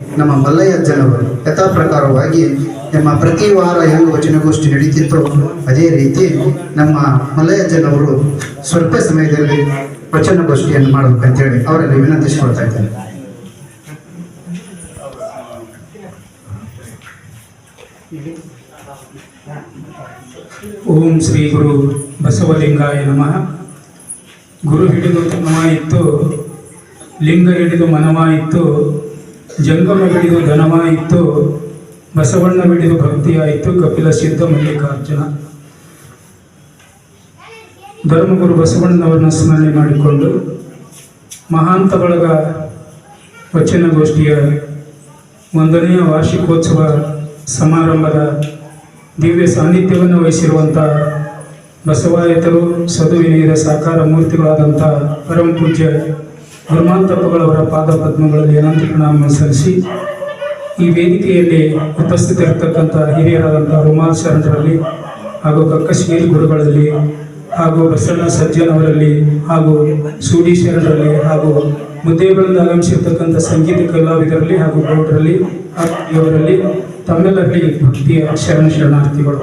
ನಮ್ಮ ಮಲ್ಲಯ್ಯಜ್ಜನವರು ಯಥಾ ಪ್ರಕಾರವಾಗಿ ನಮ್ಮ ಪ್ರತಿ ವಾರ ಹೆಂಗೆ ವಚನಗೋಷ್ಠಿ ನಡೀತಿತ್ತು, ಅದೇ ರೀತಿ ನಮ್ಮ ಮಲ್ಲಯ್ಯಜ್ಜನವರು ಸ್ವಲ್ಪ ಸಮಯದಲ್ಲಿ ವಚನಗೋಷ್ಠಿಯನ್ನು ಮಾಡಬೇಕಂತೇಳಿ ಅವರಲ್ಲಿ ವಿನಂತಿಸಿಕೊಳ್ತಾ ಇದ್ದೇನೆ. ಓಂ ಶ್ರೀ ಗುರು ಬಸವಲಿಂಗಾಯ ನಮಃ. ಗುರು ಹಿಡಿದು ಮನವಾಯಿತು, ಲಿಂಗ ಹಿಡಿದು ಮನವಾಯಿತು ಜಂಗಮ ಹಿಡಿದು ಧನವಾಯಿತು ಬಸವಣ್ಣ ಬಿಡಿದು ಭಕ್ತಿಯಾಯಿತು ಕಪಿಲ ಸಿದ್ಧ ಮಲ್ಲಿಕಾರ್ಜುನ. ಧರ್ಮಗುರು ಬಸವಣ್ಣನವರನ್ನ ಸ್ಮರಣೆ ಮಾಡಿಕೊಂಡು ಮಹಾಂತ ಬಳಗ ವಚನಗೋಷ್ಠಿಯ ಒಂದನೆಯ ವಾರ್ಷಿಕೋತ್ಸವ ಸಮಾರಂಭದ ದಿವ್ಯ ಸಾನ್ನಿಧ್ಯವನ್ನು ವಹಿಸಿರುವಂಥ ಬಸವಾಯತರು ಸದುವಿನಯದ ಸಾಕಾರ ಮೂರ್ತಿಗಳಾದಂಥ ಪರಮ ಪೂಜ್ಯ ಗುರುಮಾಂತಪ್ಪಗಳವರ ಪಾದ ಪದ್ಮಗಳಲ್ಲಿ ಅನಂತ ಪ್ರಣಾಮ ಸಲ್ಲಿಸಿ, ಈ ವೇದಿಕೆಯಲ್ಲಿ ಉಪಸ್ಥಿತರಿರ್ತಕ್ಕಂಥ ಹಿರಿಯರಾದಂಥ ರುಮಾಲ್ ಶರಣರಲ್ಲಿ ಹಾಗೂ ಕಕ್ಕಶ್ಮೀರಿ ಗುರುಗಳಲ್ಲಿ ಹಾಗೂ ಬಸಣ್ಣ ಸಜ್ಜನವರಲ್ಲಿ ಹಾಗೂ ಸೂಡಿ ಶರಣರಲ್ಲಿ ಹಾಗೂ ಮುದ್ದೆಗಳಿಂದ ಆಗಮಿಸಿರ್ತಕ್ಕಂಥ ಸಂಗೀತ ಕಲಾವಿದರಲ್ಲಿ ಹಾಗೂ ಗೌಡರಲ್ಲಿ ಇವರಲ್ಲಿ ತಮ್ಮೆಲ್ಲರಲ್ಲಿ ಭಕ್ತಿಯ ಶರಣ ಶರಣಾರ್ಥಿಗಳು.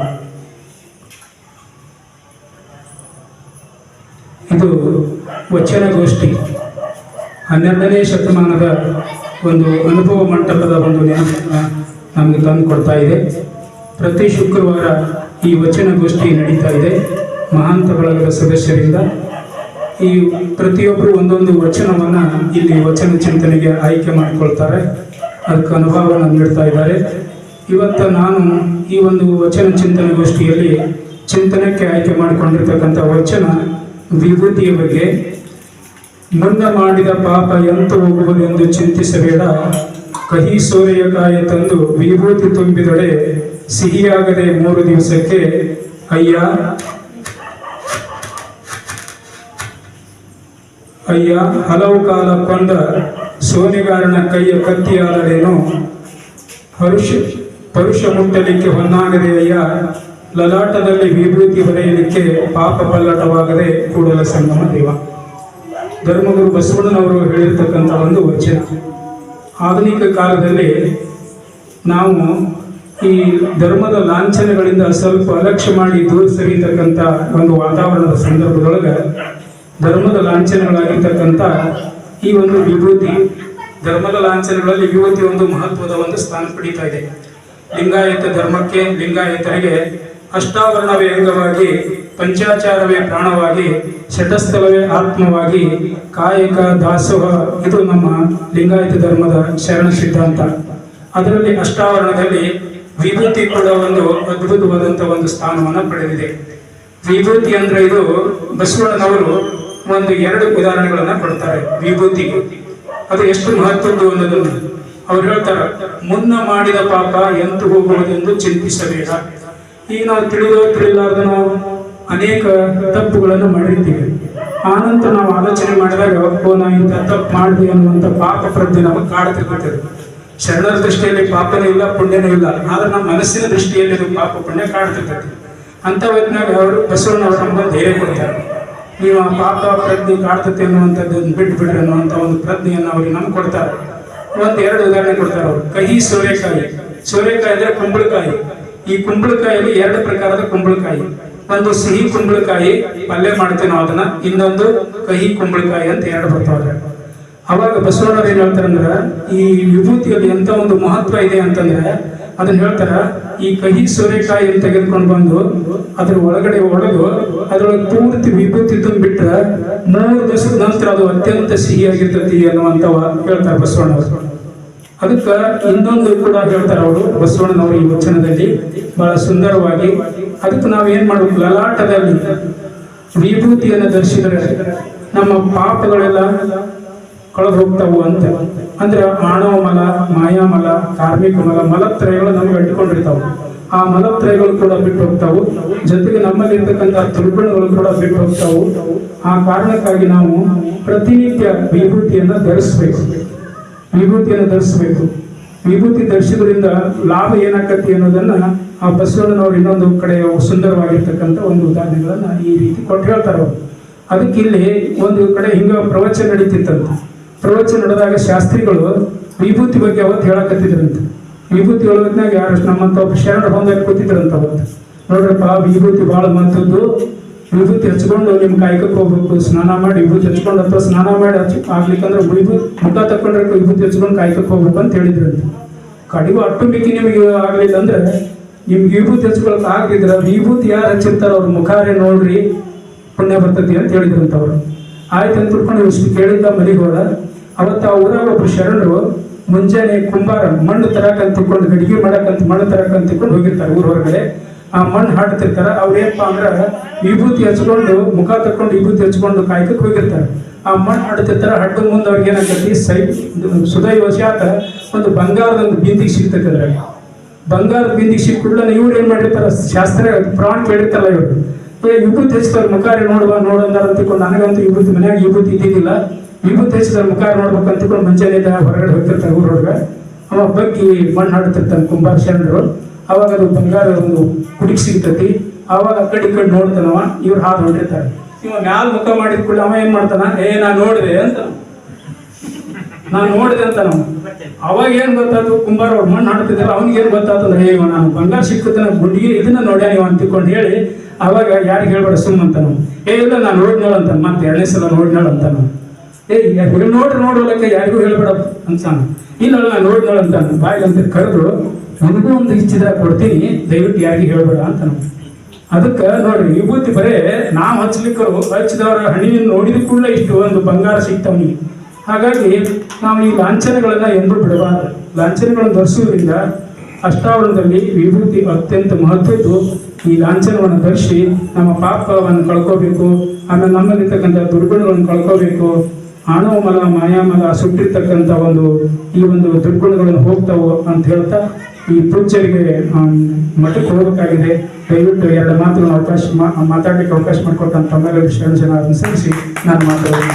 ಇದು ವಚನಗೋಷ್ಠಿ ಹನ್ನೆರಡನೇ ಶತಮಾನದ ಒಂದು ಅನುಭವ ಮಂಟಪದ ಒಂದು ನೆನಪನ್ನ ನಮಗೆ ತಂದು ಕೊಡ್ತಾ ಇದೆ. ಪ್ರತಿ ಶುಕ್ರವಾರ ಈ ವಚನಗೋಷ್ಠಿ ನಡೀತಾ ಇದೆ ಮಹಾಂತ ಬಳಗದ ಸದಸ್ಯರಿಂದ. ಈ ಪ್ರತಿಯೊಬ್ಬರು ಒಂದೊಂದು ವಚನವನ್ನು ಇಲ್ಲಿ ವಚನ ಚಿಂತನೆಗೆ ಆಯ್ಕೆ ಮಾಡಿಕೊಳ್ತಾರೆ. ಅದಕ್ಕೆ ಅನುಭವವನ್ನು ನೀಡ್ತಾ ಇದ್ದಾರೆ. ಇವತ್ತು ನಾನು ಈ ಒಂದು ವಚನ ಚಿಂತನೆ ಗೋಷ್ಠಿಯಲ್ಲಿ ಚಿಂತನಕ್ಕೆ ಆಯ್ಕೆ ಮಾಡಿಕೊಂಡಿರ್ತಕ್ಕಂಥ ವಚನ ವಿಭೂತಿಯ ಬಗ್ಗೆ ಮುನ್ನ ಮಾಡಿದ ಪಾಪ ಎಂತ ಹೋಗುವುದೆಂದು ಚಿಂತಿಸಬೇಡ. ಕಹಿ ಸೋರೆಯ ಕಾಯ ತಂದು ವಿಭೂತಿ ತುಂಬಿದೊಡೆ ಸಿಹಿಯಾಗದೆ ಮೂರು ದಿವಸಕ್ಕೆ, ಅಯ್ಯ ಅಯ್ಯ, ಹಲವು ಕಾಲ ಕೊಂಡ ಸೋನೆಗಾರನ ಕೈಯ ಕತ್ತಿಯಾದರೇನು? ಪರುಷ ಪರುಷ ಮುಟ್ಟಲಿಕ್ಕೆ ಹೊನ್ನಾಗದೆ, ಅಯ್ಯ, ಲಲಾಟದಲ್ಲಿ ವಿಭೂತಿ ಹೊರೆಯಲಿಕ್ಕೆ ಪಾಪ ಪಲ್ಲಟವಾಗದೆ ಕೂಡಲ ಸಂಗಮ ದೇವ. ಧರ್ಮಗುರು ಬಸವಣ್ಣನವರು ಹೇಳಿರ್ತಕ್ಕಂಥ ಒಂದು ವಚನ. ಆಧುನಿಕ ಕಾಲದಲ್ಲಿ ನಾವು ಈ ಧರ್ಮದ ಲಾಂಛನಗಳಿಂದ ಸ್ವಲ್ಪ ಅಲಕ್ಷ್ಯ ಮಾಡಿ ದೂರ ಸರಿಯತಕ್ಕಂಥ ಒಂದು ವಾತಾವರಣದ ಸಂದರ್ಭದೊಳಗೆ ಧರ್ಮದ ಲಾಂಛನಗಳಾಗಿರ್ತಕ್ಕಂಥ ಈ ಒಂದು ವಿಭೂತಿ, ಧರ್ಮದ ಲಾಂಛನಗಳಲ್ಲಿ ಯುವತಿ ಒಂದು ಮಹತ್ವದ ಒಂದು ಸ್ಥಾನ ಪಡೀತಾ ಇದೆ. ಲಿಂಗಾಯತ ಧರ್ಮಕ್ಕೆ ಲಿಂಗಾಯತರಿಗೆ ಅಷ್ಟಾವರಣ ಅಂಗವಾಗಿ ಪಂಚಾಚಾರವೇ ಪ್ರಾಣವಾಗಿ ಶಟಸ್ಥಲವೇ ಆತ್ಮವಾಗಿ, ಕಾಯಕ ದಾಸೋಹ. ಇದು ನಮ್ಮ ಲಿಂಗಾಯತ ಧರ್ಮದ ಶರಣ ಸಿದ್ಧಾಂತ. ಅದರಲ್ಲಿ ಅಷ್ಟಾವರಣದಲ್ಲಿ ವಿಭೂತಿ ಕೂಡ ಒಂದು ಅದ್ಭುತವಾದಂಥ ಒಂದು ಸ್ಥಾನವನ್ನು ಪಡೆದಿದೆ. ವಿಭೂತಿ ಅಂದ್ರೆ ಇದು ಬಸವಣ್ಣನವರು ಒಂದು ಎರಡು ಉದಾಹರಣೆಗಳನ್ನ ಕೊಡ್ತಾರೆ, ವಿಭೂತಿ. ಅದು ಎಷ್ಟು ಮಹತ್ವದ್ದು ಅನ್ನೋದನ್ನು ಅವ್ರು ಹೇಳ್ತಾರೆ, ಮುನ್ನ ಮಾಡಿದ ಪಾಪ ಎಂತು ಹೋಗುವುದೆಂದು ಚಿಂತಿಸಬೇಡ. ಈಗ ನಾವು ತಿಳಿದೋ ತಿಳಿಲಾರ್ದನೋ ಅನೇಕ ತಪ್ಪುಗಳನ್ನು ಮಾಡಿರ್ತೀವಿ. ಆನಂತರ ನಾವು ಆಲೋಚನೆ ಮಾಡಿದಾಗ, ಓ, ನಾ ಇಂಥ ತಪ್ಪು ಮಾಡಿದ್ವಿ ಅನ್ನುವಂಥ ಪಾಪ ಪ್ರಜ್ಞೆ ನಮಗೆ ಕಾಡ್ತಿರ್ತದೆ ಶರಣರ ದೃಷ್ಟಿಯಲ್ಲಿ ಪಾಪನೇ ಇಲ್ಲ, ಪುಣ್ಯನೇ ಇಲ್ಲ. ಆದ್ರೆ ನಮ್ಮ ಮನಸ್ಸಿನ ದೃಷ್ಟಿಯಲ್ಲಿ ಪಾಪ, ಪುಣ್ಯ ಕಾಡ್ತಿರ್ತೈತಿ ಅಂತ ಹೊತ್ತಿನಾಗ ಅವರು ಬಸವಣ್ಣವರು ನಮ್ಗೆ ಧೈರ್ಯ ಕೊಡ್ತಾರೆ. ನೀವು ಆ ಪಾಪ ಪ್ರಜ್ಞೆ ಕಾಡ್ತತೆ ಅನ್ನುವಂಥದ್ದನ್ನು ಬಿಟ್ಟು ಬಿಡ್ರಿ ಅನ್ನುವಂಥ ಒಂದು ಪ್ರಜ್ಞೆಯನ್ನು ಅವ್ರಿಗೆ ನಮ್ಗೆ ಕೊಡ್ತಾರೆ. ಒಂದು ಎರಡು ಉದಾಹರಣೆ ಕೊಡ್ತಾರೆ ಅವರು. ಕಹಿ ಸೋರೆಕಾಯಿ. ಸೋರೆಕಾಯಿ ಅಂದ್ರೆ ಕುಂಬಳಕಾಯಿ. ಈ ಕುಂಬಳಕಾಯಲ್ಲಿ ಎರಡು ಪ್ರಕಾರದ ಕುಂಬಳಕಾಯಿ. ಒಂದು ಸಿಹಿ ಕುಂಬಳಕಾಯಿ ಪಲ್ಯ ಮಾಡ್ತೀವಿ ನಾವು ಅದನ್ನ, ಇನ್ನೊಂದು ಕಹಿ ಕುಂಬಳಕಾಯಿ ಅಂತ ಎರಡು ಬರ್ತಾವ್ರೆ. ಅವಾಗ ಬಸವಣ್ಣವ್ರು ಏನ್ ಹೇಳ್ತಾರಂದ್ರ, ಈ ವಿಭೂತಿಯಲ್ಲಿ ಎಂತ ಒಂದು ಮಹತ್ವ ಇದೆ ಅಂತಂದ್ರೆ, ಅದನ್ನ ಹೇಳ್ತಾರ, ಈ ಕಹಿ ಸೋರೆಕಾಯಿ ತೆಗೆದುಕೊಂಡು ಬಂದು ಅದ್ರ ಒಳಗಡೆ ಒಡೆದು ಅದ್ರೊಳಗೆ ಪೂರ್ತಿ ವಿಭೂತಿ ತುಂಬಿಟ್ರೆ ಮೂರು ದಿವಸದ ನಂತರ ಅದು ಅತ್ಯಂತ ಸಿಹಿಯಾಗಿರ್ತತಿ ಅನ್ನುವಂತ ಹೇಳ್ತಾರೆ ಬಸವಣ್ಣವರು. ಅದಕ್ಕೆ ಇನ್ನೊಂದು ಕೂಡ ಹೇಳ್ತಾರೆ ಅವರು, ಬಸವಣ್ಣನವರು ಈ ವಚನದಲ್ಲಿ ಬಹಳ ಸುಂದರವಾಗಿ. ಅದಕ್ಕೆ ನಾವು ಏನ್ ಮಾಡ್ಬೇಕು? ಲಲಾಟದಲ್ಲಿ ವಿಭೂತಿಯನ್ನು ಧರಿಸಿದರೆ ನಮ್ಮ ಪಾಪಗಳೆಲ್ಲ ಕಳೆದು ಹೋಗ್ತಾವು ಅಂತ. ಅಂದ್ರೆ ಆಣವ ಮಲ ಮಾಯಾಮಲ ಕಾರ್ಮಿಕ ಮಲ, ಮಲತ್ರಯಗಳು ನಮಗೆ ಅಂಟಿಕೊಂಡಿರ್ತಾವೆ ಆ ಮಲತ್ರಯಗಳು ಕೂಡ ಬಿಟ್ಟು ಹೋಗ್ತಾವು. ಜೊತೆಗೆ ನಮ್ಮಲ್ಲಿ ಇರ್ತಕ್ಕಂಥ ದುರ್ಗುಣಗಳು ಕೂಡ ಬಿಟ್ಟು ಹೋಗ್ತಾವು. ಆ ಕಾರಣಕ್ಕಾಗಿ ನಾವು ಪ್ರತಿನಿತ್ಯ ವಿಭೂತಿಯನ್ನು ಧರಿಸಬೇಕು. ವಿಭೂತಿಯನ್ನು ಧರಿಸಬೇಕು. ವಿಭೂತಿ ಧರಿಸಿದ್ರಿಂದ ಲಾಭ ಏನಾಕತಿ ಅನ್ನೋದನ್ನು ಆ ಬಸವಣ್ಣನವರು ಇನ್ನೊಂದು ಕಡೆ ಸುಂದರವಾಗಿರ್ತಕ್ಕಂಥ ಒಂದು ಉದಾಹರಣೆಗಳನ್ನು ಈ ರೀತಿ ಕೊಟ್ಟು ಹೇಳ್ತಾರೆ ಅದಕ್ಕೆ ಇಲ್ಲಿ ಒಂದು ಕಡೆ ಹಿಂಗ ಪ್ರವಚನ ನಡೀತಿತ್ತಂತ. ಪ್ರವಚನ ನಡೆದಾಗ ಶಾಸ್ತ್ರಿಗಳು ವಿಭೂತಿ ಬಗ್ಗೆ ಅವತ್ತು ಹೇಳಕತ್ತಿದ್ರಂತ. ವಿಭೂತಿ ಹೇಳೋದ್ನಾಗ ಯಾರು ನಮ್ಮಂತ ಒಬ್ಬ ಶರಣ ಬಂದಾಗ ಕೂತಿದ್ರಂತ ಅವತ್ತು. ನೋಡ್ರಪ್ಪ, ವಿಭೂತಿ ಭಾಳ ಮಹತ್ವದ್ದು. ವಿಭೂತಿ ಹಚ್ಕೊಂಡು ನಿಮ್ಮ ಕಾಯಕಕ್ಕೆ ಹೋಗ್ಬೇಕು. ಸ್ನಾನ ಮಾಡಿ ವಿಭೂತಿ ಹಚ್ಕೊಂಡು ಅಥವಾ ಸ್ನಾನ ಮಾಡಿ ಹಚ್ಚಿ ಆಗ್ಲಿಕ್ಕಂದ್ರೆ ಉಳಿದು ಮುಖ ತಕೊಂಡ್ರೆ ವಿಭೂತಿ ಹಚ್ಕೊಂಡು ಕಾಯಕಕ್ಕೆ ಹೋಗ್ಬೇಕು ಅಂತ ಹೇಳಿದ್ರು ಕಡಿಗೂ ಅಟ್ಟು ಮಿಕ್ಕಿ ನಿಮಗೆ ಆಗ್ಲಿಲ್ಲ ಅಂದ್ರೆ ನಿಮ್ಗೆ ವಿಭೂತಿ ಹಚ್ಕೊಳಕ್ ಆಗಿದ್ರ ವಿಭೂತಿ ಯಾರು ಹಚ್ಚಿರ್ತಾರ ಅವ್ರ ಮುಖಾರೆ ನೋಡ್ರಿ, ಪುಣ್ಯ ಬರ್ತತಿ ಅಂತ ಹೇಳಿದ್ರಂತ ಅವರು. ಆಯ್ತು ಅಂತ ತಿಳ್ಕೊಂಡು ಇಷ್ಟು ಕೇಳಿದ್ದ ಮಲಿಗೋಳ, ಅವತ್ತು ಆ ಊರಾಗ ಒಬ್ರು ಶರಣರು ಮುಂಜಾನೆ ಕುಂಬಾರ ಮಣ್ಣು ತರಕಂತ ತಿಳ್ಕೊಂಡು ಗಡಿಗೆ ಮಾಡಕಂತ ಮಣ್ಣು ತರಕಂತ ತಿಳ್ಕೊಂಡು ಹೋಗಿರ್ತಾರೆ ಊರ ಹೊರಗಡೆ. ಆ ಮಣ್ಣು ಹಾಡ್ತಿರ್ತಾರೆ ಅವ್ರು ಏನಪ್ಪ ಅಂದ್ರೆ ವಿಭೂತಿ ಹಚ್ಕೊಂಡು, ಮುಖ ತಕ್ಕೊಂಡು ವಿಭೂತಿ ಹಚ್ಕೊಂಡು ಕಾಯ್ಕಕ್ಕೆ ಹೋಗಿರ್ತಾರೆ. ಆ ಮಣ್ಣು ಹಾಡ್ತಿರ್ತಾರೆ ಹಡ್ಡ ಮುಂದೆ ಅವ್ರಿಗೆ ಏನಾಗ್ತೈತಿ ಸೈ ಸುದೈವಶಾತ ಒಂದು ಬಂಗಾರದ ಒಂದು ಬಿಂದಿಗೆ ಸಿಗ್ತೈತೆ ಅದ್ರಾಗ ಬಂಗಾರದ ಬಿಂದಿಗೆ ಸಿಕ್ಕುಡ್ಲ ಇವ್ರು ಏನು ಮಾಡಿರ್ತಾರೆ? ಶಾಸ್ತ್ರ, ಪ್ರಾಣ ಕೇಳಿರ್ತಾರಲ್ಲ ಇವರು. ಏ, ವಿಭೂತಿ ಹಚ್ಚಿದವ್ರ ಮುಖಾರಿ ನೋಡುವ? ನೋಡಂದಾರ ಅಂತಿಕೊಂಡು ನನಗಂತೂ ವಿಭೂತಿ, ಮನ್ಯಾಗ ವಿಭೂತಿ ಇದ್ದಿದ್ದಿಲ್ಲ. ವಿಭೂತಿ ಹಚ್ಚಿದವ್ರ ಮುಖಾರಿ ನೋಡ್ಬೇಕು ಅಂತಿಕೊಂಡು ಎದ್ದ ಹೊರಗಡೆ ಹೋಗ್ತಿರ್ತಾರೆ ಊರೊಳಗೆ. ಅವ ಬಗ್ಗಿ ಮಣ್ಣು ಹಾಡ್ತಿರ್ತಾನೆ ಕುಂಬಾರ ಶರಣರು. ಅವಾಗ ಅದು ಬಂಗಾರ ಒಂದು ಕುಡಿಕ್ ಸಿಗ್ತತಿ. ಅವಾಗ ಆ ಕಡೆ ಕಡೆ ನೋಡ್ತಾನವ ಇವ್ರು ಹಾದು ಹೊಂಟಿರ್ತಾರೆ ಇವ ಮ್ಯಾಲ ಮುಖ ಮಾಡಿದ ಕೂಡ ಅವ ಏನ್ ಮಾಡ್ತಾನ? ಏ, ನಾ ನೋಡಿದೆ ಅಂತ. ನಾನು ನೋಡಿದೆ ಅಂತ ನಾವು ಅವಾಗ ಏನ್ ಗೊತ್ತಾಯ್ತು ಕುಂಬಾರ ಅವ್ರು ಮಣ್ಣು ಹಾಡ್ತಿದ್ದಾರೆ ಅವ್ನಿಗೆ ಏನ್ ಗೊತ್ತಾಯ್ತು ಏ, ಇವ ನಾನು ಬಂಗಾರ ಸಿಕ್ಕತನ ಗುಂಡಿಗೆ ಇದನ್ನ ನೋಡ್ಯಾನ ಇವ ತಿಳ್ಕೊಂಡು ಹೇಳಿ, ಅವಾಗ ಯಾರಿಗೆ ಹೇಳ್ಬೇಡ ಸುಮ್ಮ ಅಂತ ನಾವು ಏ, ಇಲ್ಲ ನಾನು ನೋಡ್ನೋಳ ಅಂತ ಮತ್ತೆ ಎರಡನೇ ಸಲ ನೋಡ್ನೋಳ ಅಂತ ನಾವು ಏ, ಯಾರು ನೋಡ್ರಿ ನೋಡೋಲಕ್ಕೆ ಯಾರಿಗೂ ಹೇಳ್ಬೇಡ ಅಂತ ಇಲ್ಲ ನಾನು ನೋಡ್ನೋಳ ಅಂತ ಬಾಯಿ ಅಂತ ಕರೆದ್ರು ನನಗೂ ಒಂದು ಇಚ್ಛಿದ ಕೊಡ್ತೀನಿ, ದಯವಿಟ್ಟು ಯಾರಿಗೆ ಹೇಳ್ಬೇಡ ಅಂತ ನಾವು ಅದಕ್ಕೆ ನೋಡ್ರಿ ವಿಭೂತಿ ಬರೇ ನಾವು ಹಚ್ಲಿಕ್ಕೆ ಹಚ್ಚಿದವರ ಹಣ್ಣಿನ ನೋಡಿದ ಕೂಡಲೇ ಇಷ್ಟು ಒಂದು ಬಂಗಾರ ಸಿಗ್ತಾವನಿಗೆ ಹಾಗಾಗಿ ನಾವು ಈ ಲಾಂಛನಗಳನ್ನ ಎಂದೂ ಬಿಡಬಾರ್ದು. ಲಾಂಛನಗಳನ್ನು ಧರಿಸುವುದರಿಂದ ಅಷ್ಟಾವರಣದಲ್ಲಿ ವಿಭೂತಿ ಅತ್ಯಂತ ಮಹತ್ವದ್ದು. ಈ ಲಾಂಛನವನ್ನು ಧರಿಸಿ ನಮ್ಮ ಪಾಪವನ್ನು ಕಳ್ಕೋಬೇಕು, ಆಮೇಲೆ ನಮ್ಮಲ್ಲಿರ್ತಕ್ಕಂಥ ದುರ್ಗುಣಗಳನ್ನು ಕಳ್ಕೋಬೇಕು. ಆಣವ ಮಲ ಮಾಯಾಮಲ ಸುಟ್ಟಿರ್ತಕ್ಕಂಥ ಒಂದು ಈ ಒಂದು ದುರ್ಗುಣಗಳನ್ನು ಹೋಗ್ತಾವು ಅಂತ ಹೇಳ್ತಾ ಈ ಪೂಜ್ಯರಿಗೆ ಮಠಕ್ಕೆ ಹೋಗಬೇಕಾಗಿದೆ ದಯವಿಟ್ಟು ಎರಡು ಮಾತುಗಳನ್ನು ಅವಕಾಶ ಮಾತಾಡಲಿಕ್ಕೆ ಅವಕಾಶ ಮಾಡಿಕೊಟ್ಟಂತ ಮೇಲೆ ಶರಣ ಜನ ಅನುಸರಿಸಿ ನಾನು ಮಾತಾಡೋದು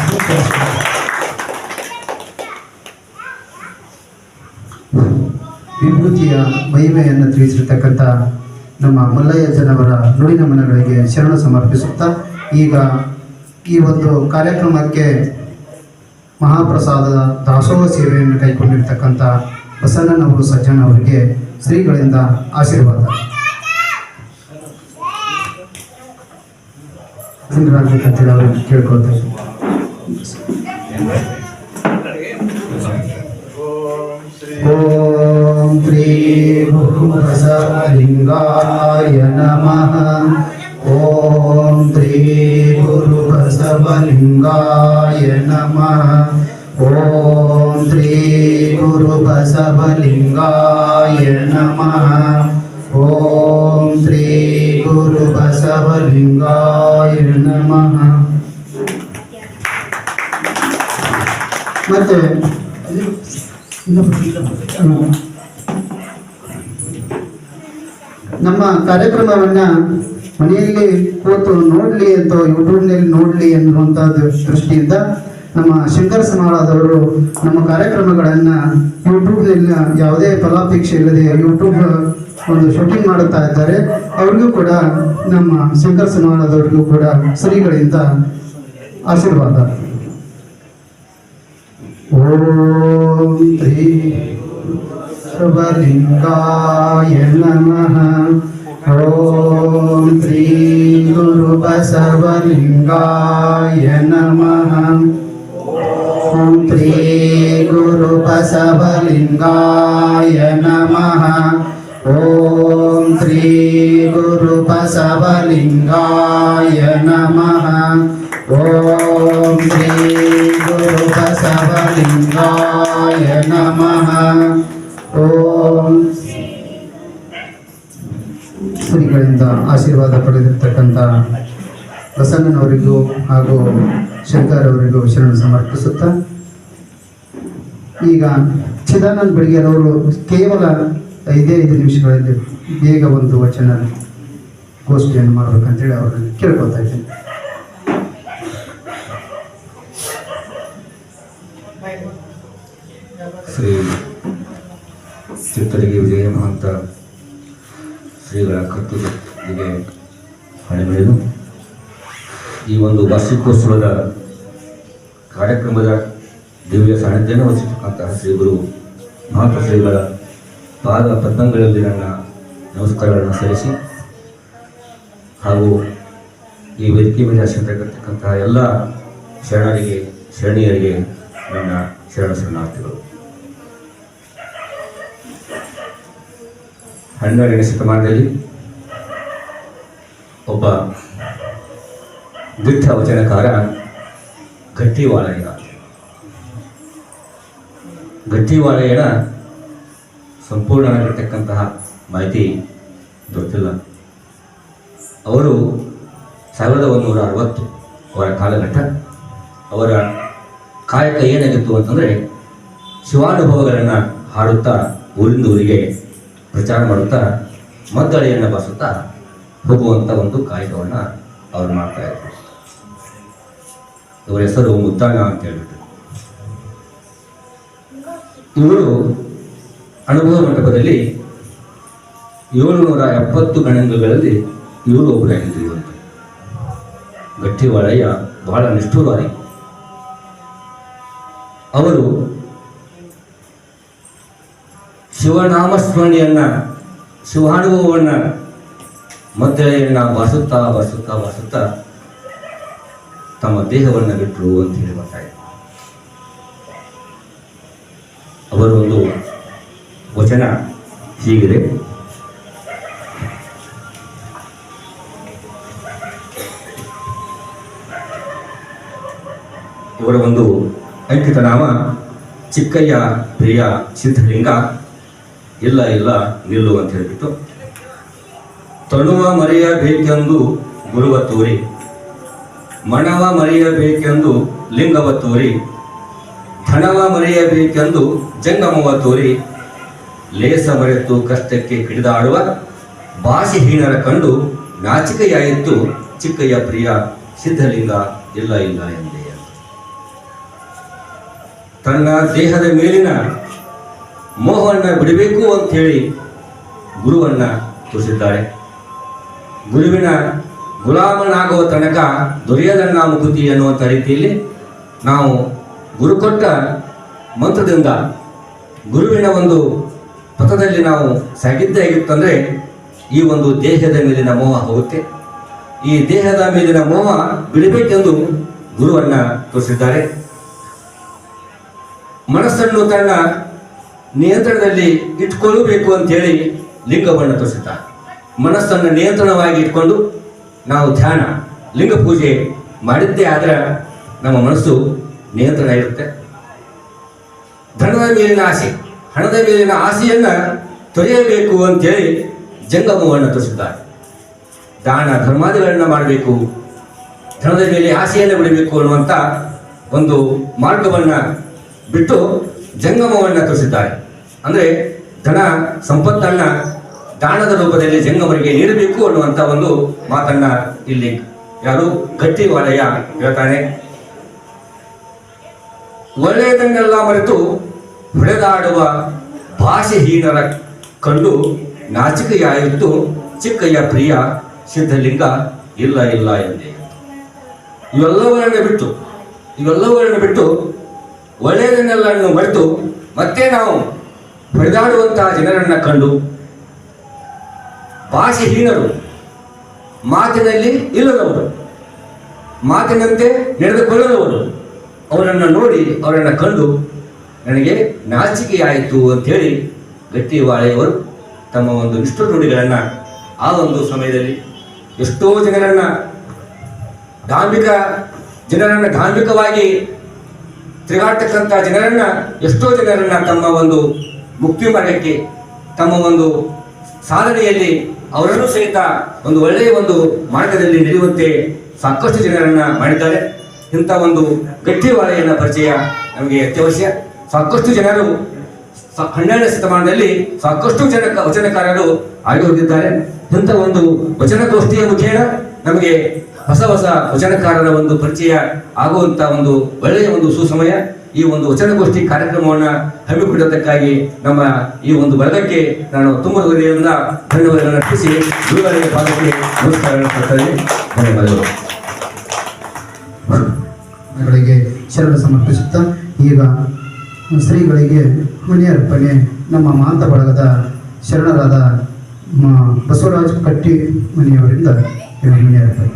ವಿಭೂತಿಯ ಮಹಿಮೆಯನ್ನು ತಿಳಿಸಿರ್ತಕ್ಕಂಥ ನಮ್ಮ ಮಲ್ಲಯ್ಯಜ್ಜನವರ ನುಡಿನ ಮನಗಳಿಗೆ ಶರಣ ಸಮರ್ಪಿಸುತ್ತಾ, ಈಗ ಈ ಒಂದು ಕಾರ್ಯಕ್ರಮಕ್ಕೆ ಮಹಾಪ್ರಸಾದದ ದಾಸೋಹ ಸೇವೆಯನ್ನು ಕೈಗೊಂಡಿರ್ತಕ್ಕಂಥ ಬಸಣ್ಣನವರು ಸಜ್ಜನ್ ಅವರಿಗೆ ಶ್ರೀಗಳಿಂದ ಆಶೀರ್ವಾದ. ಸಿಂಗರಾಗಬೇಕಂತೇಳಿ ಅವರಿಗೆ ಕೇಳ್ಕೊಳ್ತೇವೆ ಓಂ ಶ್ರೀ ಗುರುಬಸವಲಿಂಗಾಯ ನಮಃ. ಓಂ ಶ್ರೀ ಗುರುಬಸವಲಿಂಗಾಯ ನಮಃ. ಓಂ ಶ್ರೀ ಗುರುಬಸವಲಿಂಗಾಯ ನಮಃ ಓಂ ಶ್ರೀ ಗುರುಬಸವಲಿಂಗಾಯ ನಮಃ ಮತ್ತೆ ನಮ್ಮ ಕಾರ್ಯಕ್ರಮವನ್ನ ಮನೆಯಲ್ಲಿ ಕೂತು ನೋಡ್ಲಿ ಅಂತ ಯೂಟ್ಯೂಬ್ನಲ್ಲಿ ನೋಡ್ಲಿ ಅನ್ನುವಂಥದ್ದು ದೃಷ್ಟಿಯಿಂದ ನಮ್ಮ ಶಂಕರ್ ಸಮಾರಾದವರು ನಮ್ಮ ಕಾರ್ಯಕ್ರಮಗಳನ್ನು ಯೂಟ್ಯೂಬ್ನಲ್ಲಿ ಯಾವುದೇ ಫಲಾಪೇಕ್ಷೆ ಇಲ್ಲದೆ ಯೂಟ್ಯೂಬ್ ಒಂದು ಶೂಟಿಂಗ್ ಮಾಡುತ್ತಾ ಇದ್ದಾರೆ. ಅವ್ರಿಗೂ ಕೂಡ ನಮ್ಮ ಶಂಕರ್ ಸಮಾರಾದವ್ರಿಗೂ ಕೂಡ ಸರಿಗಳಿಂದ ಆಶೀರ್ವಾದ. ಓಂ ಶ್ರೀ ಸರ್ವಲಿಂಗಾಯ ನಮಃ. ಓಂ ಶ್ರೀ ಗುರು ಓಂ ಶ್ರೀ ಗುರು ಬಸವಲಿಂಗಾಯ ನಮಃ ಓಂ ಶ್ರೀ ಗುರು ಬಸವಲಿಂಗಾಯ ನಮಃ ಓಂ ಶ್ರೀ ಗುರು ಬಸವಲಿಂಗಾಯ ನಮಃ ಓಂ ಶ್ರೀಗಳಿಂದ ಆಶೀರ್ವಾದ ಪಡೆದಿರ್ತಕ್ಕಂಥ ಪ್ರಸನ್ನನವರಿಗೂ ಹಾಗೂ ಶಂಕರ್ ಅವರಿಗೂ ಶರಣ ಸಮರ್ಪಿಸುತ್ತಾ ಈಗ ಚಿದಾನಂದ್ ಅವರು ಕೇವಲ ಐದೇ ಐದು ನಿಮಿಷಗಳಲ್ಲಿ ಬೇಗ ಒಂದು ವಚನ ಗೋಷ್ಠಿಯನ್ನು ಮಾಡಬೇಕಂತೇಳಿ ಅವರನ್ನು ಕೇಳ್ಕೊತಾ ಇದ್ದೀನಿ. ಶ್ರೀ ಚಿತ್ತರಿಗೆ ವಿಜಯ ಮಹಂತ ಶ್ರೀಗಳ ಕರ್ತೃತ್ವಕ್ಕೆ ಹಣೆ ಈ ಒಂದು ವಾರ್ಷಿಕೋತ್ಸವದ ಕಾರ್ಯಕ್ರಮದ ದಿವ್ಯ ಸಾನ್ನಿಧ್ಯನ ವಹಿಸಿರ್ತಕ್ಕಂತಹ ಶ್ರೀ ಗುರು ಮಹಾತ್ಮ ಶ್ರೀಗಳ ಪಾದ ಪದ್ಮಗಳಲ್ಲಿ ನನ್ನ ನಮಸ್ಕಾರಗಳನ್ನು ಸಲ್ಲಿಸಿ ಹಾಗೂ ಈ ವೇದಿಕೆ ಮೇಲೆ ಎಲ್ಲ ಶರಣರಿಗೆ, ಶರಣಿಯರಿಗೆ ನನ್ನ ಶರಣ ಶರಣಾರ್ಥಿಗಳು. ಹನ್ನೆರಡನೇ ಶತಮಾನದಲ್ಲಿ ಒಬ್ಬ ದಿಟ್ಟ ವಚನಕಾರ ಗಟ್ಟಿವಾಳಯ್ಯ ಗಟ್ಟಿವಾಳಯ್ಯನ ಸಂಪೂರ್ಣವಾಗಿರ್ತಕ್ಕಂತಹ ಮಾಹಿತಿ ದೊರೆತಿಲ್ಲ. ಅವರು ಸಾವಿರದ ಒಂದೂರ ಅರವತ್ತು ಅವರ ಕಾಲಘಟ್ಟ, ಅವರ ಕಾಯಕ ಏನಾಗಿತ್ತು ಅಂತಂದರೆ ಶಿವಾನುಭವಗಳನ್ನು ಹಾಡುತ್ತಾ ಊರಿಂದ ಊರಿಗೆ ಪ್ರಚಾರ ಮಾಡುತ್ತಾ ಮದ್ದಳೆಯನ್ನು ಬಾಸುತ್ತಾ ಹೋಗುವಂಥ ಒಂದು ಕಾಯಕವನ್ನು ಅವರು ಮಾಡ್ತಾ ಇದ್ದರು ಇವರ ಹೆಸರು ಮುತ್ತಾಣ ಅಂತ ಹೇಳ್ಬಿಟ್ಟು. ಇವರು ಅನುಭವ ಮಂಟಪದಲ್ಲಿ ಏಳುನೂರ ಎಪ್ಪತ್ತು ಗಣಂಗಗಳಲ್ಲಿ ಇವರು ಒಬ್ಬರಾಗಿದ್ದರು ಇವರು ಗಟ್ಟಿವಾಳಯ್ಯ ಬಹಳ ನಿಷ್ಠುರವಾಗಿ ಅವರು ಶಿವನಾಮ ಸ್ಮರಣೆಯನ್ನ ಶಿವಾನುಭವವನ್ನ ಮದ್ದಳೆಯನ್ನ ಬಾಸುತ್ತಾ ಬಾಸುತ್ತಾ ಬಾಸುತ್ತಾ ತಮ್ಮ ದೇಹವನ್ನು ಬಿಟ್ಟರು ಅಂತ ಹೇಳಿ ಬರ್ತಾರೆ ಅವರ ಒಂದು ವಚನ ಹೀಗಿದೆ. ಇವರ ಒಂದು ಅಂಕಿತ ನಾಮ ಚಿಕ್ಕಯ್ಯ ಪ್ರಿಯ ಸಿದ್ಧಲಿಂಗ. ಇಲ್ಲ ಇಲ್ಲ, ನಿಲ್ಲು ಅಂತ ಹೇಳಿಬಿಟ್ಟು. ತಣುವ ಮರೆಯಬೇಕೆಂದು ಗುರುವ ತೋರಿ. ಮಣವ ಮರೆಯಬೇಕೆಂದು ಲಿಂಗವ ತೋರಿ. ಧನವ ಮರೆಯಬೇಕೆಂದು ಜಂಗಮವ ತೋರಿ ಲೇಸ ಮರೆತು ಕಷ್ಟಕ್ಕೆ ಕಿಡಿದಾಡುವ ಭಾಷೆಹೀನರ ಕಂಡು ನಾಚಿಕೆಯಾಯಿತು ಚಿಕ್ಕಯ್ಯ ಪ್ರಿಯ, ಸಿದ್ಧಲಿಂಗ ಇಲ್ಲ ಇಲ್ಲ ಎಂದೇ. ತನ್ನ ದೇಹದ ಮೇಲಿನ ಮೋಹವನ್ನು ಬಿಡಬೇಕು ಅಂತ ಹೇಳಿ ಗುರುವನ್ನ ತೋರಿಸಿದ್ದಾರೆ. ಗುರುವಿನ ಗುಲಾಮನಾಗುವ ತನಕ ದೊರೆಯದನ್ನ ಮುಕುತಿ ಅನ್ನುವಂಥ ರೀತಿಯಲ್ಲಿ ನಾವು ಗುರು ಕೊಟ್ಟ ಮಂತ್ರದಿಂದ ಗುರುವಿನ ಒಂದು ಪಥದಲ್ಲಿ ನಾವು ಸಾಗಿದ್ದೇ ಆಗಿತ್ತಂದರೆ ಈ ಒಂದು ದೇಹದ ಮೇಲಿನ ಮೋಹ ಹೋಗುತ್ತೆ. ಈ ದೇಹದ ಮೇಲಿನ ಮೋಹ ಬಿಡಬೇಕೆಂದು ಗುರುವನ್ನ ತೋರಿಸಿದ್ದಾರೆ. ಮನಸ್ಸನ್ನು ತನ್ನ ನಿಯಂತ್ರಣದಲ್ಲಿ ಇಟ್ಕೊಳ್ಳಬೇಕು ಅಂತೇಳಿ ಲಿಂಗವನ್ನು ತೋರಿಸುತ್ತಾರೆ ಮನಸ್ಸನ್ನು ನಿಯಂತ್ರಣವಾಗಿ ಇಟ್ಕೊಂಡು ನಾವು ಧ್ಯಾನ, ಲಿಂಗ ಪೂಜೆ ಮಾಡಿದ್ದೇ ಆದರೆ ನಮ್ಮ ಮನಸ್ಸು ನಿಯಂತ್ರಣ ಇರುತ್ತೆ. ಧನದ ಮೇಲಿನ ಆಸೆ. ಹಣದ ಮೇಲಿನ ಆಸೆಯನ್ನ ತೊರೆಯಬೇಕು ಅಂತೇಳಿ ಜಂಗಮವನ್ನು ತೋರಿಸಿದ್ದಾರೆ ದಾನ ಧರ್ಮಾದಿಗಳನ್ನು ಮಾಡಬೇಕು. ಧನದ ಮೇಲೆ ಆಸೆಯನ್ನು ಬಿಡಬೇಕು ಅನ್ನುವಂಥ ಒಂದು ಮಾರ್ಗವನ್ನ ಬಿಟ್ಟು ಜಂಗಮವನ್ನು ತೋರಿಸಿದ್ದಾರೆ ಅಂದ್ರೆ ಧನ ಸಂಪತ್ತನ್ನ ದಾನದ ರೂಪದಲ್ಲಿ ಜಂಗಮರಿಗೆ ನೀಡಬೇಕು ಅನ್ನುವಂಥ ಒಂದು ಮಾತನ್ನ ಇಲ್ಲಿ ಯಾರು ಗಟ್ಟಿವಾಲಯ ಹೇಳ್ತಾನೆ. ಒಳ್ಳೆಯದನ್ನೆಲ್ಲ ಮರೆತು ಹೊಡೆದಾಡುವ ಭಾಷೆಹೀನರ ಕಂಡು ನಾಚಿಕೆಯಾಯಿತು, ಚಿಕ್ಕಯ್ಯ ಪ್ರಿಯ, ಸಿದ್ಧಲಿಂಗ, ಇಲ್ಲ ಇಲ್ಲ ಎಂದೆ. ಇವೆಲ್ಲವುಗಳನ್ನು ಬಿಟ್ಟು ಇವೆಲ್ಲವುಗಳನ್ನು ಬಿಟ್ಟು ಒಳ್ಳೆಯದನ್ನೆಲ್ಲ ಮರೆತು ಮತ್ತೆ ನಾವು ಹೊಡೆದಾಡುವಂತಹ ಜನರನ್ನ ಕಂಡು ಭಾಷೆಹೀನರು, ಮಾತಿನಲ್ಲಿ ಇಲ್ಲದವರು, ಮಾತಿನಂತೆ ನಡೆದುಕೊಳ್ಳದವರು. ಅವರನ್ನು ನೋಡಿ ಅವರನ್ನು ಕಂಡು ನನಗೆ ನಾಚಿಕೆ ಆಯಿತು ಅಂಥೇಳಿ ಗಟ್ಟಿವಾಳೆಯವರು ತಮ್ಮ ಒಂದು ನಿಷ್ಠ ನುಡಿಗಳನ್ನು ಆ ಒಂದು ಸಮಯದಲ್ಲಿ ಎಷ್ಟೋ ಜನರನ್ನು ಧಾರ್ಮಿಕ ಜನರನ್ನು ಧಾರ್ಮಿಕವಾಗಿ ತಿರುಗಾಡ್ತಕ್ಕಂಥ ಜನರನ್ನು ಎಷ್ಟೋ ಜನರನ್ನು ತಮ್ಮ ಒಂದು ಮುಕ್ತಿ ಮಾರ್ಗಕ್ಕೆ ತಮ್ಮ ಒಂದು ಸಾಧನೆಯಲ್ಲಿ ಅವರನ್ನು ಸಹಿತ ಒಂದು ಒಳ್ಳೆಯ ಒಂದು ಮಾರ್ಗದಲ್ಲಿ ನಡೆಯುವಂತೆ ಸಾಕಷ್ಟು ಜನರನ್ನು ಮಾಡಿದ್ದಾರೆ. ಇಂಥ ಒಂದು ಗಟ್ಟಿವಾಳೆಯನ್ನ ಪರಿಚಯ ನಮಗೆ ಅತ್ಯವಶ್ಯ. ಸಾಕಷ್ಟು ಜನರು ಹನ್ನೆರಡನೇ ಶತಮಾನದಲ್ಲಿ ಸಾಕಷ್ಟು ಜನ ವಚನಕಾರರು ಆಗಿ ಹೋಗಿದ್ದಾರೆ ಇಂಥ ಒಂದು ವಚನಗೋಷ್ಠಿಯ ಮುಖೇನ ನಮಗೆ ಹೊಸ ಹೊಸ ವಚನಕಾರರ ಒಂದು ಪರಿಚಯ ಆಗುವಂತ ಒಂದು ಒಳ್ಳೆಯ ಒಂದು ಸುಸಮಯ ಈ ಒಂದು ವಚನಗೋಷ್ಠಿ ಕಾರ್ಯಕ್ರಮವನ್ನು ಹಮ್ಮಿಕೊಂಡಿದ್ದಕ್ಕಾಗಿ ನಮ್ಮ ಈ ಒಂದು ವರ್ಗಕ್ಕೆ ನಾನು ತುಂಬ ಧನ್ಯವಾದಗಳನ್ನು ಅರ್ಪಿಸಿ ಕೊಡ್ತೇನೆ ಧನ್ಯವಾದಗಳು. ಗಳಿಗೆ ಶರಣ ಸಮರ್ಪಿಸುತ್ತಾ ಈಗ ಶ್ರೀಗಳಿಗೆ ಮಣಿಯರ್ಪಣೆ ನಮ್ಮ ಮಾಂತ ಬಳಗದ ಶರಣರಾದ ಬಸವರಾಜ್ ಕಟ್ಟಿ ಮನೆಯವರಿಂದ ಮಣಿಯರ್ಪಣೆ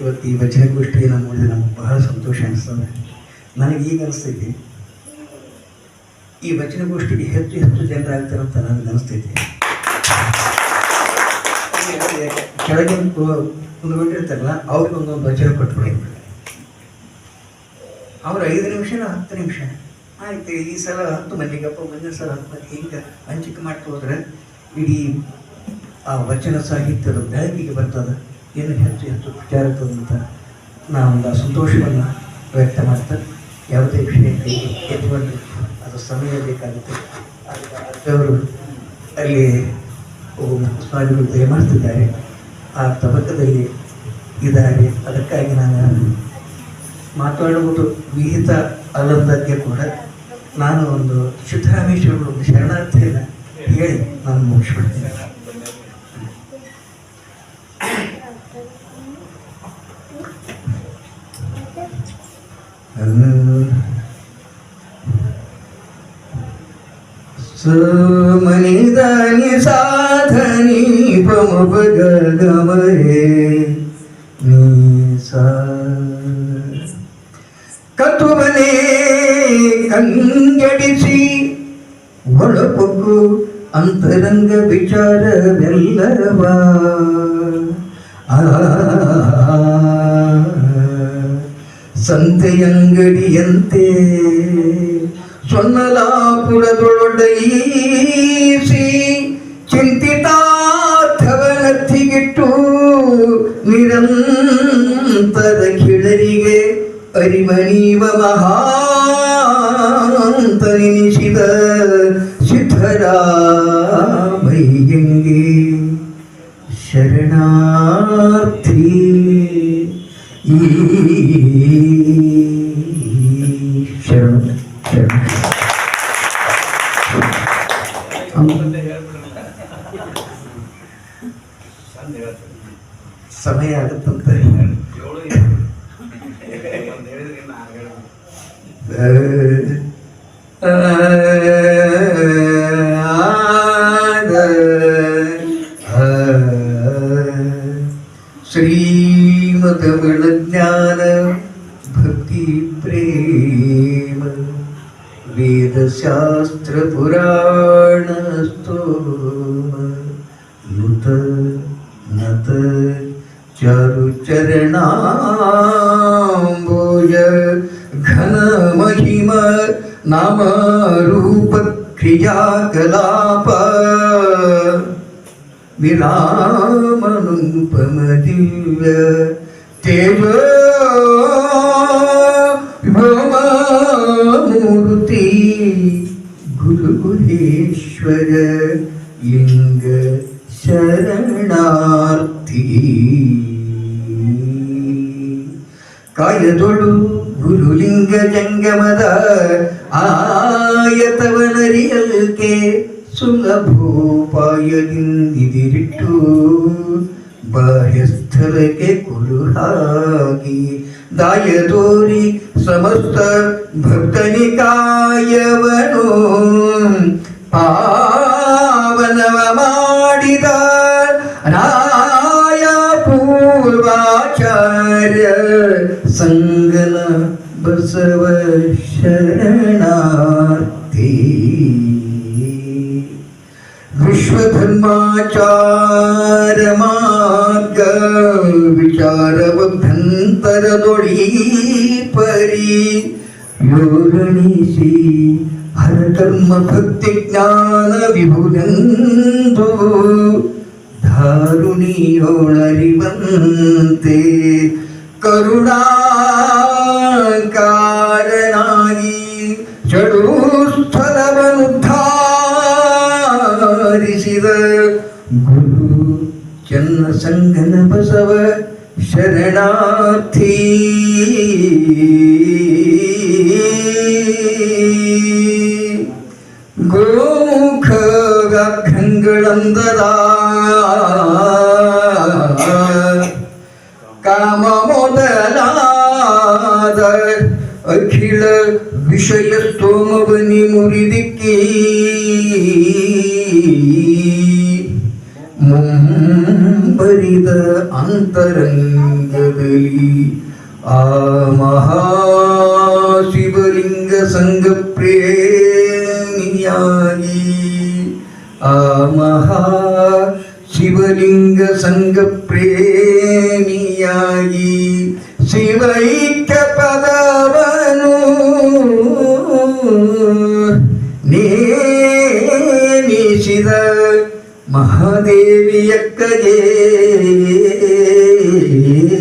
ಇವತ್ತು ಈ ವಚನಗೋಷ್ಠಿಯನ್ನು ನೋಡಿದ್ರೆ ನಮಗೆ ಬಹಳ ಸಂತೋಷ ಅನಿಸ್ತದೆ. ನನಗೆ ಈಗ ಅನಿಸ್ತೈತಿ. ಈ ವಚನಗೋಷ್ಠಿಗೆ ಹೆಚ್ಚು ಹೆಚ್ಚು ಜನರಾಗ್ತಾರಂತ ನನಗೆ ಅನಿಸ್ತೈತಿ. ಕೆಳಗೆ ಕುಂದ್ಕೊಂಡಿರ್ತಾರಲ್ಲ, ಅವ್ರಿಗೆ ಒಂದೊಂದು ವಚನ ಕೊಟ್ಬಿಡಿ ಅವ್ರು ಐದು ನಿಮಿಷ, ಹತ್ತು ನಿಮಿಷ. ಆಯ್ತು, ಈ ಸಲ ಹತ್ತು ಮಂದಿಗಪ್ಪ ಮುಂದಿನ ಸಲ ಹತ್ತು ಮಂದಿ, ಹಿಂಗೆ ಹಂಚಿಕೆ ಮಾಡ್ತಾ ಹೋದ್ರೆ, ಇಡೀ ಆ ವಚನ ಸಾಹಿತ್ಯದ ಬೆಳಕಿಗೆ ಬರ್ತದೆ. ಏನು ಹೆಚ್ಚು ಹೆಚ್ಚು ವಿಚಾರ ಅಂತ ನಾವೊಂದು ಸಂತೋಷವನ್ನು ವ್ಯಕ್ತ ಮಾಡ್ತಾ. ಯಾವುದೇ ವಿಷಯಕ್ಕೆ ಎದುರು ಅದು ಸಮಯ ಬೇಕಾಗುತ್ತೆ. ಅವರು ಅಲ್ಲಿ ಸ್ವಾಮಿಗಳು ದಯ ಮಾಡ್ತಿದ್ದಾರೆ. ಆ ತಬಕದಲ್ಲಿ ಇದ್ದಾರೆ ಅದಕ್ಕಾಗಿ ನಾನು ಮಾತಾಡುವುದು ವಿಹಿತ ಅಲ್ಲದಕ್ಕೆ ಕೂಡ ನಾನು ಒಂದು ಸಿದ್ದರಾಮೇಶ್ವರರು ಒಂದು ಶರಣಾರ್ಥಿಯನ್ನು ಹೇಳಿ ನಾನು ಮುಗಿಸ್ಬಿಡ್ತೀನಿ ಸಮನಿದಾನಿ ಸಾಧನಿ ಪಮಪಗ ಗಮರೆ ನೀ ಸಾ ಕತ್ತುವನೆ ಕಂಗೆಡಿಸಿ ಒಳಪೊಕ್ಕು ಅಂತರಂಗ ವಿಚಾರವೆಲ್ಲವ ಆ ಸಂತೆಯಂಗಡಿಯಂತೆ ಸೊನ್ನಲಾಪುರದೊಳೊಡೈಸಿ ಚಿಂತಿತಾರ್ಥವನತ್ತಿಗಿಟ್ಟು ನಿರಂತರ ಕಿಳರಿಗೆ ಅರಿಮಣೀವ ಮಹಾಂತನಿಸಿದ ಸಿದ್ಧರಾಮಯ್ಯಂಗೆ ಶರಣಾರ್ಥಿ பகை அழுத்தம் தருகிறார் ತೇಜ ಮೂರ್ತಿ ಗುರು ಗುಹೇಶ್ವರ ಲಿಂಗ ಶರಣಾರ್ಥಿ ಕಾಯದೊಳು ಗುರುಲಿಂಗ ಜಂಗಮದ ಆಯತವನರಿಯಲ್ಕೆ ಸುಲಭೋಪಾಯದಿಂದಿರಿಟ್ಟು ಬಾಹ್ಯಸ್ಥಳಕ್ಕೆ ಕುರುಹಾಗಿ ದಾಯದೋರಿ ಸಮಸ್ತ ಭಕ್ತನಿಕಾಯವನು ಪಾವನವ ಮಾಡಿದ ರಾಯ ಪೂರ್ವಾಚಾರ್ಯ ಸಂಗನ ಬಸವ ಶರಣಾರ್ಥಿ ವಿಶ್ವಧರ್ಮಾಚಾರ വിചാരവഭ്യന്തരതൊഴീപരി യോഗണീശി ഹരകർമ്മ ഭക്തിജ്ഞാന വിഭുജന്തു ധാരുണിയോളറിവന്തേ കരുണാകാരനായി ഷഡൂസ്ഥലമനുദ്ധാരിശിത ഗുരു ചെന്ന സംഗന ബസവ ശരണാർത്ഥി. ഗോമുഖങ്ങളന്തരാ കാമമുതലാത അഖില വിഷയസ്തോമവനി മുരിദിക്കീ മും அம்பரித அந்தரங்கவெளி ஆ மகாசிவலிங்க சங்க பிரேமியாகி ஆ மகா சிவலிங்க சங்க பிரே ಮಹಾದೇವಿಯಕ್ಕಗೆ ಶರಣು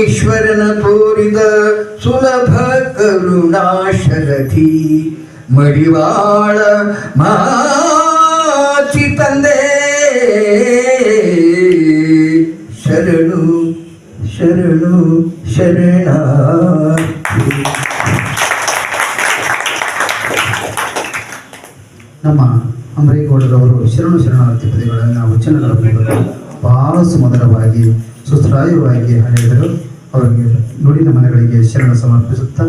ಪರಮೇಶ್ವರನ ತೋರಿದ ಸುಲಭ ಕರುಣಾಶರಥಿ ಮಡಿವಾಳ ಮಾಚಿ ತಂದೆ. ಶರಣು ಶರಣು ಶರಣ ನಮ್ಮ ಅಂಬರೇಗೌಡರವರು ಶರಣು, ಶರಣಾರ್ಥಿ ಪದಗಳನ್ನು ವಚನಗಳ ಮೂಲಕ ಬಹಳ ಸುಮಧುರವಾಗಿ ಸುಸ್ರಾಯವಾಗಿ ಹಾಡಿದರು. ಅವರಿಗೆ ನುಡಿನ ಮನೆಗಳಿಗೆ ಶರಣ ಸಮರ್ಪಿಸುತ್ತಾ